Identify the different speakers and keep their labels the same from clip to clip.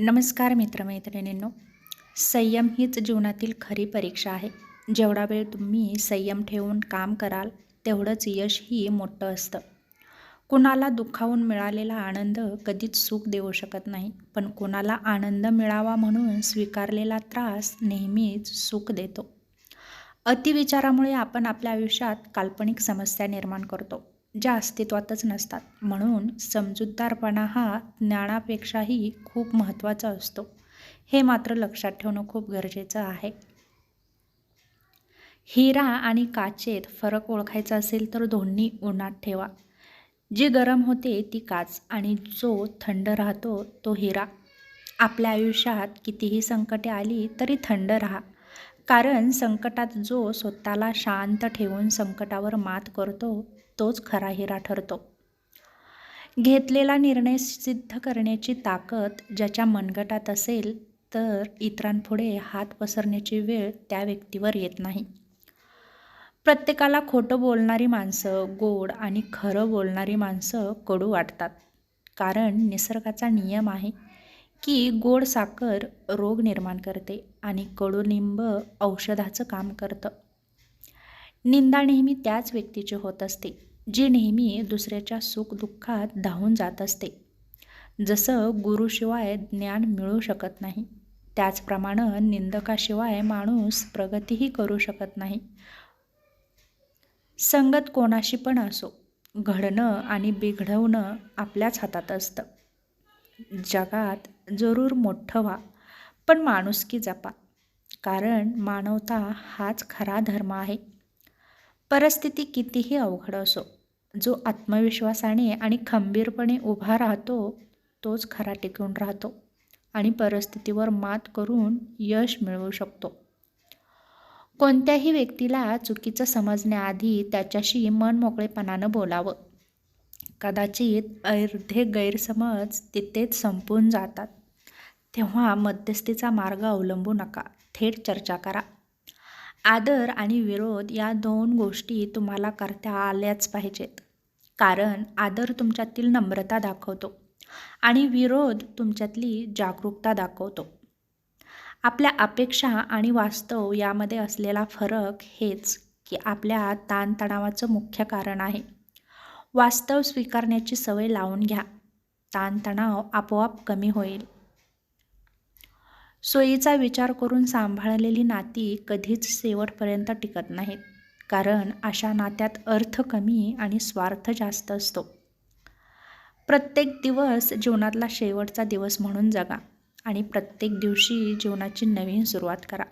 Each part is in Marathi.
Speaker 1: नमस्कार मित्रमैत्रिणींनो संयम हीच जीवनातील खरी परीक्षा आहे. जेवढा वेळ तुम्ही संयम ठेवून काम कराल तेवढंच यशही मोठं असतं. कुणाला दुखावून मिळालेला आनंद कधीच सुख देऊ शकत नाही पण कुणाला आनंद मिळावा म्हणून स्वीकारलेला त्रास नेहमीच सुख देतो. अतिविचारामुळे आपण आपल्या आयुष्यात काल्पनिक समस्या निर्माण करतो. ज्या अस्तित्वातच नसतात. म्हणून समजूतदारपणा हा ज्ञानापेक्षाही खूप महत्त्वाचा असतो. हे मात्र लक्षात ठेवणं खूप गरजेचं आहे. हिरा आणि काचेत फरक ओळखायचा असेल तर दोन्ही उन्हात ठेवा. जी गरम होते ती काच आणि जो थंड राहतो तो हिरा. आपल्या आयुष्यात कितीही संकटे आली तरी थंड राहा. कारण संकटात जो स्वतःला शांत ठेवून संकटावर मात करतो तोच खरा हिरा ठरतो. घेतलेला निर्णय सिद्ध करण्याची ताकद ज्याच्या मनगटात असेल तर इतरांपुढे हात पसरण्याची वेळ त्या व्यक्तीवर येत नाही. प्रत्येकाला खोटं बोलणारी माणसं गोड आणि खरं बोलणारी माणसं कडू वाटतात. कारण निसर्गाचा नियम आहे की गोड साखर रोग निर्माण करते आणि कडुनिंब औषधाचं काम करतं. निंदा नेहमी त्याच व्यक्तीची होत असते. जी नेहमी दुसऱ्याच्या सुखदुःखात धावून जात असते. जसं गुरुशिवाय ज्ञान मिळू शकत नाही त्याचप्रमाणे निंदकाशिवाय माणूस प्रगतीही करू शकत नाही. संगत कोणाशी पण असो घडणं आणि बिघडवणं आपल्याच हातात असतं. जगात जरूर मोठं व्हा पण माणुसकी जपा कारण मानवता हाच खरा धर्म आहे. परिस्थिती कितीही अवघड असो जो आत्मविश्वासाने आणि खंबीरपणे उभा राहतो तोच खरा टिकून राहतो आणि परिस्थितीवर मात करून यश मिळवू शकतो. कोणत्याही व्यक्तीला चुकीचं समजण्याआधी त्याच्याशी मन मोकळेपणानं बोलावं. कदाचित अर्धे गैरसमज तिथेच संपून जातात. तेव्हा मध्यस्थीचा मार्ग अवलंबू नका. थेट चर्चा करा. आदर आणि विरोध या दोन गोष्टी तुम्हाला करता आल्याच पाहिजेत. कारण आदर तुमच्यातील नम्रता दाखवतो आणि विरोध तुमच्यातली जागरूकता दाखवतो. आपल्या अपेक्षा आणि वास्तव यामध्ये असलेला फरक हेच की आपल्या ताणतणावाचं मुख्य कारण आहे. वास्तव स्वीकारण्याची सवय लावून घ्या. ताणतणाव आपोआप कमी होईल. सोयीचा विचार करून सांभाळलेली नाती कधीच शेवटपर्यंत टिकत नाहीत. कारण अशा नात्यात अर्थ कमी आणि स्वार्थ जास्त असतो. प्रत्येक दिवस जीवनातला शेवटचा दिवस म्हणून जगा आणि प्रत्येक दिवशी जीवनाची नवीन सुरुवात करा.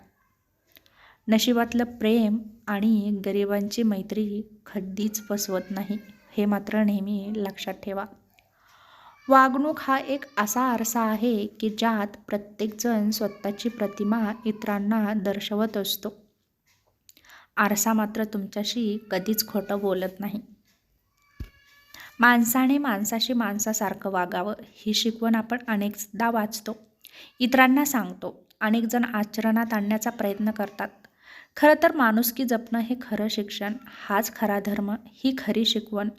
Speaker 1: नशिबातलं प्रेम आणि गरिबांची मैत्री कधीच फसवत नाही हे मात्र नेहमी लक्षात ठेवा. वागणूक हा एक असा आरसा आहे की ज्यात प्रत्येकजण स्वतःची प्रतिमा इतरांना दर्शवत असतो. आरसा मात्र तुमच्याशी कधीच खोटं बोलत नाही. माणसाने माणसाशी माणसासारखं वागावं ही शिकवण आपण अनेकदा वाचतो. इतरांना सांगतो. अनेकजण आचरणात आणण्याचा प्रयत्न करतात. खरं तर माणुसकी जपणं हे खरं शिक्षण हाच खरा धर्म ही खरी शिकवण.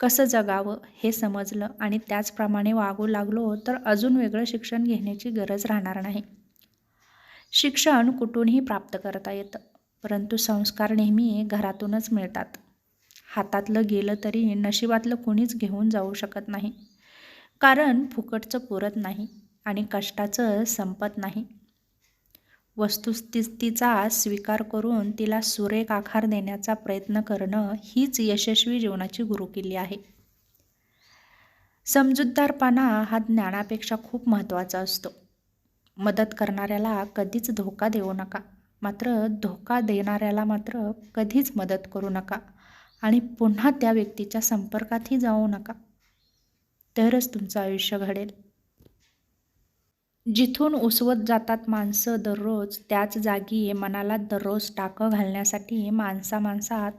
Speaker 1: कसं जगावं हे समजलं आणि त्याचप्रमाणे वागू लागलो तर अजून वेगळं शिक्षण घेण्याची गरज राहणार नाही. शिक्षण कुठूनही प्राप्त करता येतं परंतु संस्कार नेहमी घरातूनच मिळतात. हातातलं गेलं तरी नशिबातलं कोणीच घेऊन जाऊ शकत नाही. कारण फुकटचं पुरत नाही आणि कष्टाचं संपत नाही. वस्तुस्थितीचा स्वीकार करून तिला सुरेख आकार देण्याचा प्रयत्न करणं हीच यशस्वी जीवनाची गुरुकिल्ली आहे. समजूतदारपणा हा ज्ञानापेक्षा खूप महत्त्वाचा असतो. मदत करणाऱ्याला कधीच धोका देऊ नका. मात्र धोका देणाऱ्याला मात्र कधीच मदत करू नका आणि पुन्हा त्या व्यक्तीच्या संपर्कातही जाऊ नका. तरच तुमचं आयुष्य घडेल. जिथून उसवत जातात माणसं दररोज त्याच जागी मनाला दररोज टाकं घालण्यासाठी माणसा माणसात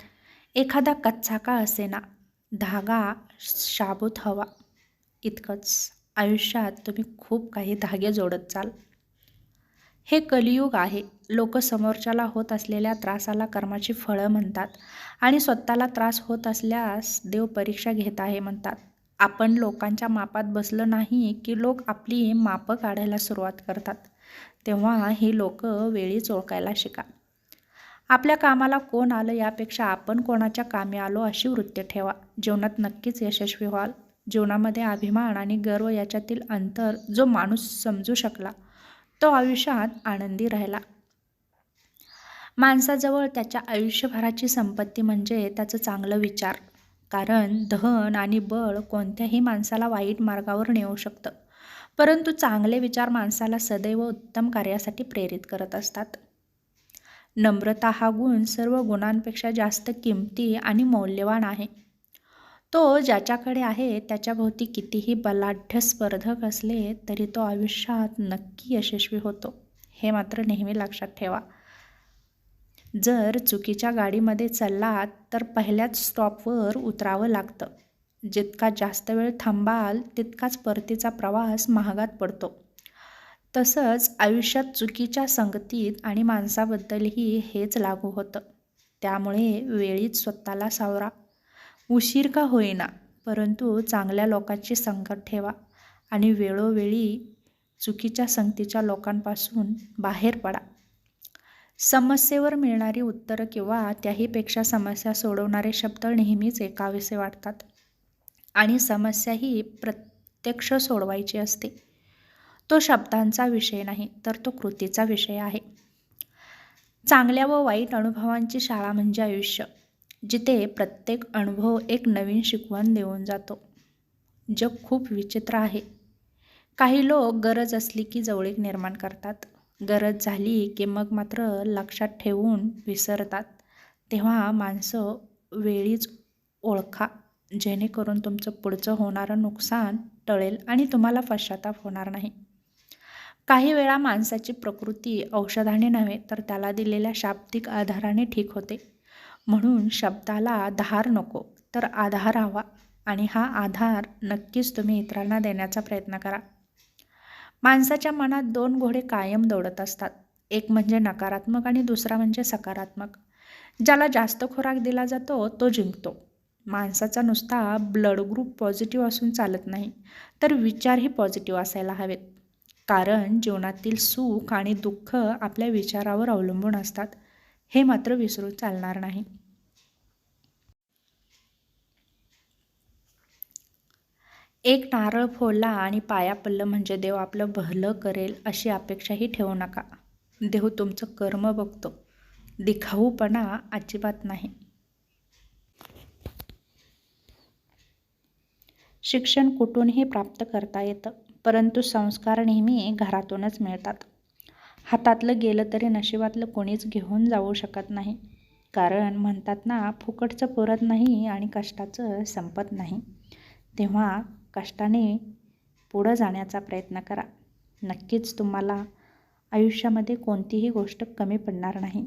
Speaker 1: एखादा कच्चा का असेना. धागा शाबूत हवा. इतकंच. आयुष्यात तुम्ही खूप काही धागे जोडत चाल. हे कलियुग आहे. लोक समोरच्याला होत असलेल्या त्रासाला कर्माची फळं म्हणतात आणि स्वतःला त्रास होत असल्यास देव परीक्षा घेत आहे म्हणतात. आपण लोकांच्या मापात बसलं नाही की लोक आपली मापं काढायला सुरुवात करतात तेव्हा ही लोक वेळीच ओळखायला शिका. आपल्या कामाला कोण आलं यापेक्षा आपण कोणाच्या कामी आलो अशी वृत्ती ठेवा. जीवनात नक्कीच यशस्वी व्हाल. जीवनामध्ये अभिमान आणि गर्व याच्यातील अंतर जो माणूस समजू शकला तो आयुष्यात आनंदी राहिला. माणसाजवळ त्याच्या आयुष्यभराची संपत्ती म्हणजे त्याचं चांगलं विचार. कारण धन आणि बळ कोणत्याही माणसाला वाईट मार्गावर नेऊ शकतं. परंतु चांगले विचार माणसाला सदैव उत्तम कार्यासाठी प्रेरित करत असतात. नम्रता हा गुण सर्व गुणांपेक्षा जास्त किमती आणि मौल्यवान आहे. तो ज्याच्याकडे आहे त्याच्याभोवती कितीही बलाढ्य स्पर्धक असले तरी तो आयुष्यात नक्की यशस्वी होतो. हे मात्र नेहमी लक्षात ठेवा. जर चुकीच्या गाडीमध्ये चाललात तर पहिल्याच स्टॉपवर उतरावं लागतं. जितका जास्त वेळ थांबाल तितकाच परतीचा प्रवास महागात पडतो. तसंच आयुष्यात चुकीच्या संगतीत आणि माणसाबद्दलही हेच लागू होतं. त्यामुळे वेळीच स्वतःला सावरा. उशीर का होईना परंतु चांगल्या लोकांची संगत ठेवा आणि वेळोवेळी चुकीच्या संगतीच्या लोकांपासून बाहेर पडा. समस्येवर मिळणारी उत्तरं किंवा त्याहीपेक्षा समस्या सोडवणारे शब्द नेहमीच एकावेसे वाटतात. आणि समस्या ही प्रत्यक्ष सोडवायची असते. तो शब्दांचा विषय नाही तर तो कृतीचा विषय आहे. चांगल्या व वाईट अनुभवांची शाळा म्हणजे आयुष्य जिथे प्रत्येक अनुभव एक नवीन शिकवण देऊन जातो. जग खूप विचित्र आहे. काही लोक गरज असली की जवळीक निर्माण करतात. गरज झाली की मग मात्र लक्षात ठेवून विसरतात. तेव्हा माणसं वेळीच ओळखा. जेणेकरून तुमचं पुढचं होणारं नुकसान टळेल आणि तुम्हाला पश्चाताप होणार नाही. काही वेळा माणसाची प्रकृती औषधाने नव्हे तर त्याला दिलेल्या शाब्दिक आधाराने ठीक होते. म्हणून शब्दाला धार नको तर आधार हवा आणि हा आधार नक्कीच तुम्ही इतरांना देण्याचा प्रयत्न करा. माणसाच्या मनात दोन घोडे कायम दौडत असतात. एक म्हणजे नकारात्मक आणि दुसरा म्हणजे सकारात्मक. ज्याला जास्त खोराक दिला जातो तो जिंकतो. माणसाचा नुसता ब्लड ग्रुप पॉझिटिव्ह असून चालत नाही तर विचारही पॉझिटिव्ह असायला हवेत. कारण जीवनातील सुख आणि दुःख आपल्या विचारावर अवलंबून असतात. हे मात्र विसरून चालणार नाही. एक नारळ फोडला आणि पाया पडलं म्हणजे देव आपलं भलं करेल अशी अपेक्षाही ठेवू नका. देव तुमचं कर्म बघतो. दिखाऊपणा अजिबात नाही. शिक्षण कुठूनही प्राप्त करता येतं परंतु संस्कार नेहमी घरातूनच मिळतात. हातातलं गेलं तरी नशिबातलं कोणीच घेऊन जाऊ शकत नाही. कारण म्हणतात ना फुकटचं पुरत नाही आणि कष्टाचं संपत नाही. तेव्हा कष्टाने पुढं जाण्याचा प्रयत्न करा. नक्कीच तुम्हाला आयुष्यामध्ये कोणतीही गोष्ट कमी पडणार नाही.